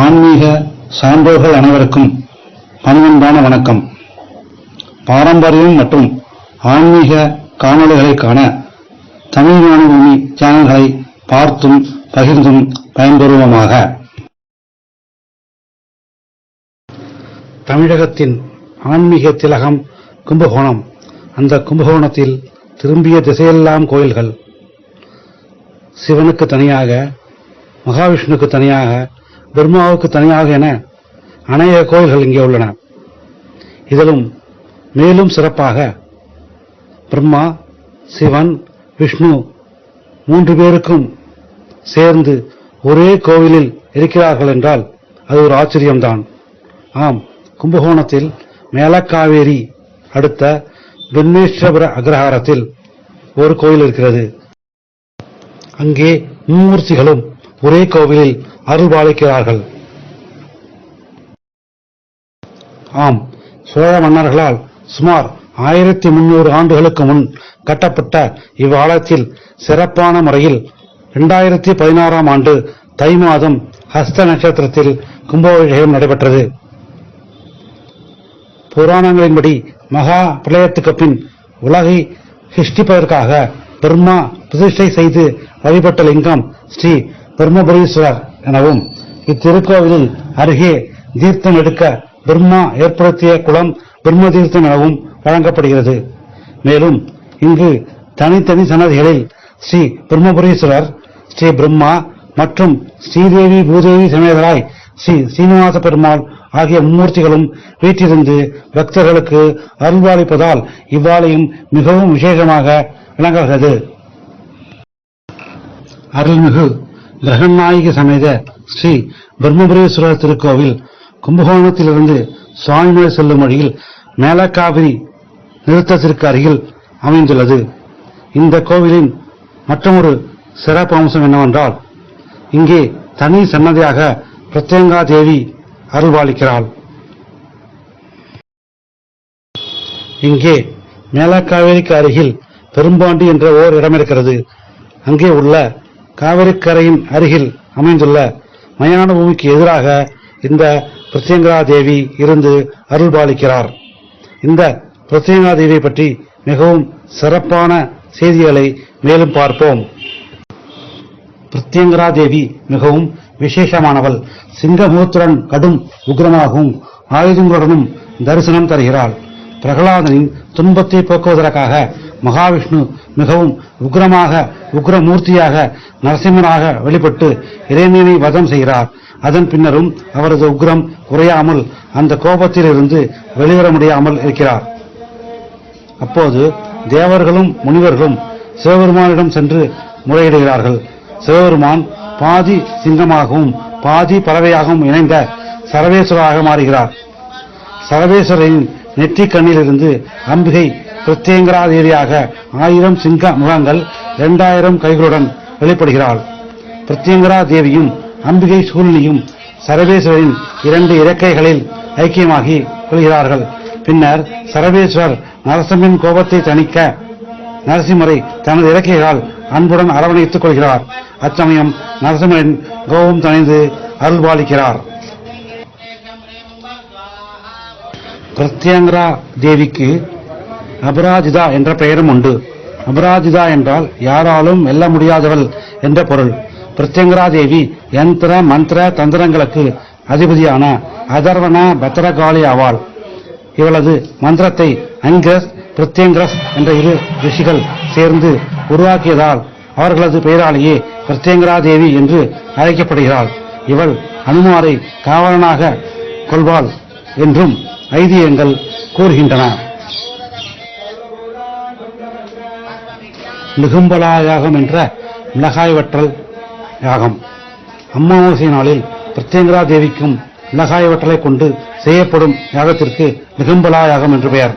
ஆன்மீக சான்றோர்கள் அனைவருக்கும் பணிவன்பான வணக்கம். பாரம்பரியம் மற்றும் ஆன்மீக காணொளிகளை காண தமிழ் ஞானபூமி சேனல்களை பார்த்தும் பகிர்ந்தும் பயன்பெறுவோமாக. தமிழகத்தின் ஆன்மீக திலகம் கும்பகோணம். அந்த கும்பகோணத்தில் திரும்பிய திசையெல்லாம் கோயில்கள். சிவனுக்கு தனியாக மகாவிஷ்ணுவுக்கு தனியாக பிரம்மாவுக்கு தனியாக என அநேக கோயில்கள் இங்கே உள்ளன. இதிலும் மேலும் சிறப்பாக பிரம்மா சிவன் விஷ்ணு மூன்று பேருக்கும் சேர்ந்து ஒரே கோவிலில் இருக்கிறார்கள் என்றால் அது ஒரு ஆச்சரியம்தான். ஆம் கும்பகோணத்தில் மேலக்காவேரி அடுத்த பிரம்மேஸ்வர அக்ரஹாரத்தில் ஒரு கோயில் இருக்கிறது. அங்கே மும்மூர்த்திகளும் ஒரே கோவிலில் அருள்பாலிக்கிறார்கள் ஆம் சோழ மன்னர்களால் சுமார் ஆயிரத்தி முன்னூறு ஆண்டுகளுக்கு முன் கட்டப்பட்ட இவ்வாலயத்தில் சிறப்பான முறையில் இரண்டாயிரத்தி பதினாறாம் ஆண்டு தை மாதம் ஹஸ்த நட்சத்திரத்தில் கும்பாபிஷேகம் நடைபெற்றது. புராணங்களின்படி மகா பிரளயத்துக்கு பின் உலகை சிருஷ்டிப்பதற்காக பிரம்மா பிரதிஷ்டை செய்து வழிபட்ட லிங்கம் ஸ்ரீ பிரம்மபுரீஸ்வரர் எனவும் இத்திருக்கோவிலில் அருகே தீர்த்தம் எடுக்க பிரம்மா ஏற்படுத்திய குளம் பிரம்ம தீர்த்தம் எனவும் வழங்கப்படுகிறது. மேலும் இங்கு தனித்தனி சன்னதிகளில் ஸ்ரீ பிரம்மபுரீஸ்வரர் ஸ்ரீ பிரம்மா மற்றும் ஸ்ரீதேவி பூதேவி சமேதராய் ஸ்ரீ சீனிவாச பெருமாள் ஆகிய மும்மூர்த்திகளும் வீற்றிருந்து பக்தர்களுக்கு அருள்வாளிப்பதால் இவ்வாலயம் மிகவும் விசேஷமாக விளங்குகிறது. அருள்மிகு கிரகநாயக சமேத ஸ்ரீ பிரம்மபுரேஸ்வரர் திருக்கோவில் கும்பகோணத்திலிருந்து சுவாமிமலை செல்லும் வழியில் மேலக்காவிரி நிறுத்தத்திற்கு அருகில் அமைந்துள்ளது. இந்த கோவிலின் மற்றொரு சிறப்பு அம்சம் என்னவென்றால் இங்கே தனி சன்னதியாக பிரத்யங்கா தேவி அருள்வாளிக்கிறாள் இங்கே மேலக்காவேரிக்கு அருகில் பெரும்பாண்டி என்ற ஓர் இடம் இருக்கிறது அங்கே உள்ள காவிரிக்கரையின் அருகில் அமைந்துள்ள மயான பூமிக்கு எதிராக இந்த பிரத்யங்கரா தேவி இருந்து அருள்பாலிக்கிறார். இந்த பிரத்யங்கரா தேவியை பற்றி மிகவும் சிறப்பான செய்திகளை மேலும் பார்ப்போம். பிரத்யங்கரா தேவி மிகவும் விசேஷமானவள். சிங்கமுகத்துடன் கடும் உக்ரமாகவும் ஆயுதங்களுடனும் தரிசனம் தருகிறாள். பிரகலாதனின் துன்பத்தை போக்குவதற்காக மகாவிஷ்ணு மிகவும் உக்ரமாக உக்ரமூர்த்தியாக நரசிம்மனாக வெளிப்பட்டு இறைவனை வதம் செய்கிறார். அதன் பின்னரும் அவரது உக்ரம் குறையாமல் அந்த கோபத்தில் இருந்து வெளிவர முடியாமல் இருக்கிறார். அப்போது தேவர்களும் முனிவர்களும் சிவபெருமானிடம் சென்று முறையிடுகிறார்கள். சிவபெருமான் பாதி சிங்கமாகவும் பாதி பறவையாகவும் இணைந்த சரவேஸ்வராக மாறுகிறார். சரவேஸ்வரின் நெற்றிக் கண்ணிலிருந்து அம்பிகை பிரத்யங்கரா தேவியாக ஆயிரம் சிங்க முகங்கள் இரண்டாயிரம் கைகளுடன் வெளிப்படுகிறாள். பிரத்யங்கரா தேவியும் அம்பிகை சூழ்நியும் சரவேஸ்வரின் இரண்டு இறக்கைகளில் ஐக்கியமாகி கொள்கிறார்கள். பின்னர் சரவேஸ்வர் நரசிம்மன் கோபத்தை தணிக்க நரசிம்மரை தனது இறக்கைகளால் அன்புடன் அரவணைத்துக் கொள்கிறார். அச்சமயம் நரசிம்மரின் கோபம் தணிந்து அருள்பாலிக்கிறார். பிரத்யங்கரா தேவிக்கு அபராஜிதா என்ற பெயரும் உண்டு. அபராஜிதா என்றால் யாராலும் வெல்ல முடியாதவள் என்ற பொருள். பிரத்யங்கரா தேவி யந்திர மந்திர தந்திரங்களுக்கு அதிபதியான அதர்வன பத்திரகாளி ஆவாள். இவளது மந்திரத்தை அங்கிரஸ் பிரத்யங்கிரஸ் என்ற இரு ரிஷிகள் சேர்ந்து உருவாக்கியதால் அவர்களது பெயராலேயே பிரத்யங்கரா தேவி என்று அழைக்கப்படுகிறாள். இவள் அனுமாரை காவலனாக கொள்வாள் என்றும் ஐதியங்கள் கூறுகின்றன. நிகும்பலா யாகம் என்ற மிளகாய் வற்றல் யாகம். அமாவாசை நாளில் பிரத்யங்கரா தேவிக்கும் மிளகாய் வற்றலை கொண்டு செய்யப்படும் யாகத்திற்கு நிகும்பலா யாகம் என்று பெயர்.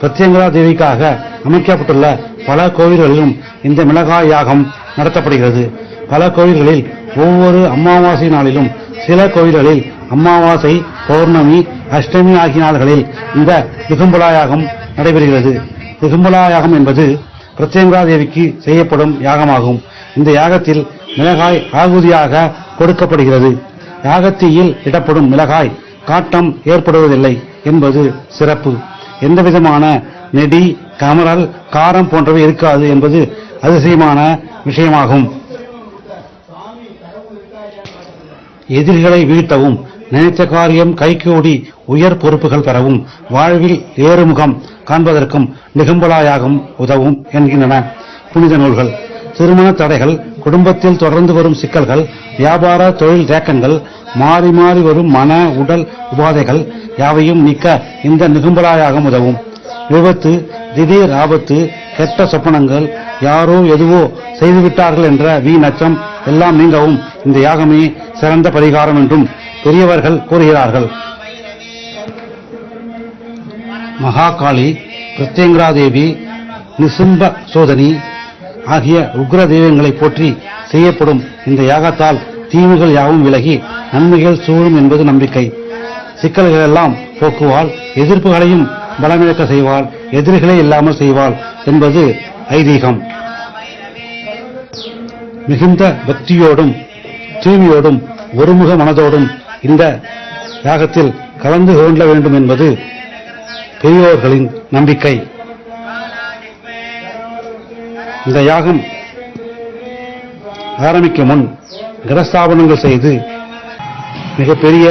பிரத்யங்கரா தேவிக்காக அமைக்கப்பட்டுள்ள பல கோவில்களிலும் இந்த மிளகாய் யாகம் நடத்தப்படுகிறது. பல கோவில்களில் ஒவ்வொரு அமாவாசை நாளிலும் சில கோவில்களில் அமாவாசை பௌர்ணமி அஷ்டமி ஆகிய நாள்களில் இந்த மிகும்பலா யாகம் நடைபெறுகிறது. மிகும்பலா யாகம் என்பது பிரத்யங்கரா தேவிக்கு செய்யப்படும் யாகமாகும். இந்த யாகத்தில் மிளகாய் ஆகுதியாக கொடுக்கப்படுகிறது. யாகத்தீயில் இடப்படும் மிளகாய் காட்டம் ஏற்படுவதில்லை என்பது சிறப்பு. எந்தவிதமான நெடி கமரல் காரம் போன்றவை இருக்காது என்பது அதிசயமான விஷயமாகும். எதிரிகளை வீழ்த்தவும் நினைத்த காரியம் கைகூடி உயர் பொறுப்புகள் பெறவும் வாழ்வில் ஏறுமுகம் காண்பதற்கும் நிகம்பலாயாகம் உதவும் என்கின்றன. புனித நூல்கள் திருமண தடைகள் குடும்பத்தில் தொடர்ந்து வரும் சிக்கல்கள் வியாபார தொழில் தேக்கங்கள் மாறி மாறி வரும் மன உடல் உபாதைகள் யாவையும் நீக்க இந்த நிகும்பலாயாகம் உதவும். விபத்து திடீர் ஆபத்து கெட்ட சொப்பனங்கள் யாரோ எதுவோ செய்துவிட்டார்கள் என்ற வீ நச்சம் எல்லாம் நீங்கவும் இந்த யாகமே சிறந்த பரிகாரம் என்றும் பெரியவர்கள் கூறுகிறார்கள். மகாகாளி பிரத்யங்கராதேவி நிசும்ப சோதனி ஆகிய உக்ர தெய்வங்களை போற்றி செய்யப்படும் இந்த யாகத்தால் தீவுகள் யாவும் விலகி நன்மைகள் சூழும் என்பது நம்பிக்கை. சிக்கல்கள் எல்லாம் போக்குவாள் எதிர்ப்புகளையும் பலமிழக்க செய்வாள் எதிரிகளே இல்லாமல் செய்வாள் என்பது ஐதீகம். மிகுந்த பக்தியோடும் தூய்மையோடும் ஒருமுக மனதோடும் இந்த யாகத்தில் கலந்து கொள்ள வேண்டும் என்பது பெரியோர்களின் நம்பிக்கை. இந்த யாகம் ஆரம்பிக்கும் முன் கிரஸ்தாபனங்கள் செய்து மிகப்பெரிய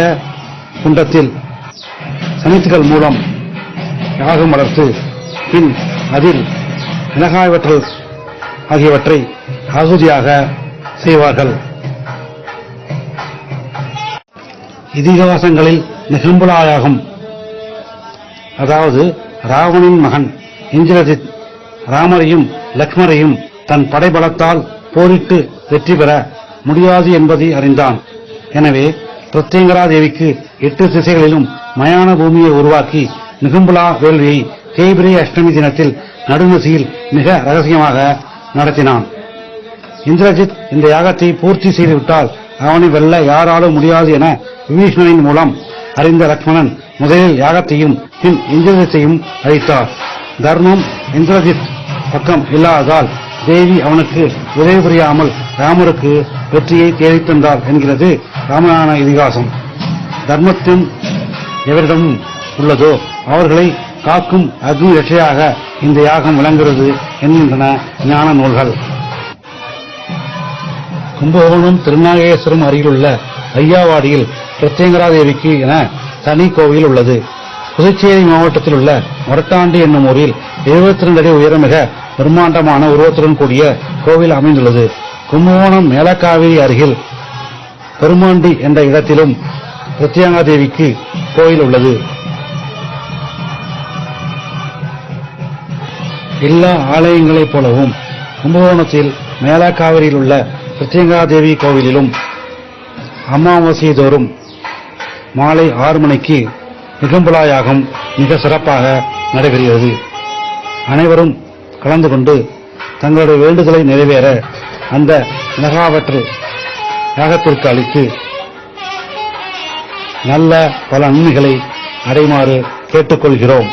குண்டத்தில் சனித்துகள் மூலம் யாகம் வளர்த்து பின் அதில் மிளகாய்வற்றல் ஆகியவற்றை ஆகுதியாக செய்வார்கள். இதிகாசங்களில் நிகம்புலாயாகம் அதாவது ராவணின் மகன் இந்திரஜித். ராமரையும் லக்ஷ்மரையும் தன் படைபலத்தால் போரிட்டு வெற்றி பெற முடியாது என்பதை அறிந்தான். எனவே பிரத்யங்கரா தேவிக்கு எட்டு திசைகளிலும் மயான பூமியை உருவாக்கி நிகும்புலா வேள்வியை தேய்பிரை அஷ்டமி தினத்தில் நடுநசியில் மிக ரகசியமாக நடத்தினான். இந்திரஜித் இந்த யாகத்தை பூர்த்தி செய்துவிட்டால் அவனை வெல்ல யாராலும் முடியாது என விபீஷ்ணனின் மூலம் அறிந்த லக்ஷ்மணன் முதலில் யாகத்தையும் பின் இந்திரஜித்தையும் அழித்தார். தர்மம் இந்திரஜித் பக்கம் இல்லாததால் தேவி அவனுக்கு உதவி புரியாமல் ராமருக்கு வெற்றியை தேடித் தந்தார் என்கிறது ராமநாயண இதிகாசம். தர்மத்தின் எவரிடமும் உள்ளதோ அவர்களை காக்கும் அக்னி ரட்சையாக இந்த யாகம் விளங்குகிறது என்கின்றன ஞான நூல்கள். கும்பகோணம் திருநாகேஸ்வரம் அருகிலுள்ள ஐயாவாடியில் பிரத்யங்கரா தேவிக்கு என தனி கோவில் உள்ளது. புதுச்சேரி மாவட்டத்தில் உள்ள மொரட்டாண்டி என்னும் ஊரில் 72 அடி உயரமிக பிரம்மாண்டமான உருவத்துடன் கூடிய கோவில் அமைந்துள்ளது. கும்பகோணம் மேலக்காவிரி அருகில் பெருமாண்டி என்ற இடத்திலும் பிரத்யங்காதேவிக்கு கோயில் உள்ளது. எல்லா ஆலயங்களைப் போலவும் கும்பகோணத்தில் மேலக்காவிரியில் உள்ள பிரத்யங்காதேவி கோவிலிலும் அமாவாசை தோறும் மாலை ஆறு மணிக்கு நிகம்புலாயாகம் மிக சிறப்பாக நடைபெறுகிறது. அனைவரும் கலந்து கொண்டு தங்களுடைய வேண்டுதலை நிறைவேற அந்த மிளகாவற்று யாகத்திற்கு அளித்து நல்ல பல நன்மைகளை அடைமாறு கேட்டுக்கொள்கிறோம்.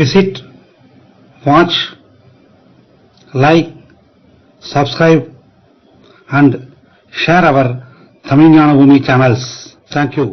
Visit, watch, like, subscribe and share our Tamil Gnana Bhoomi channels. Thank you.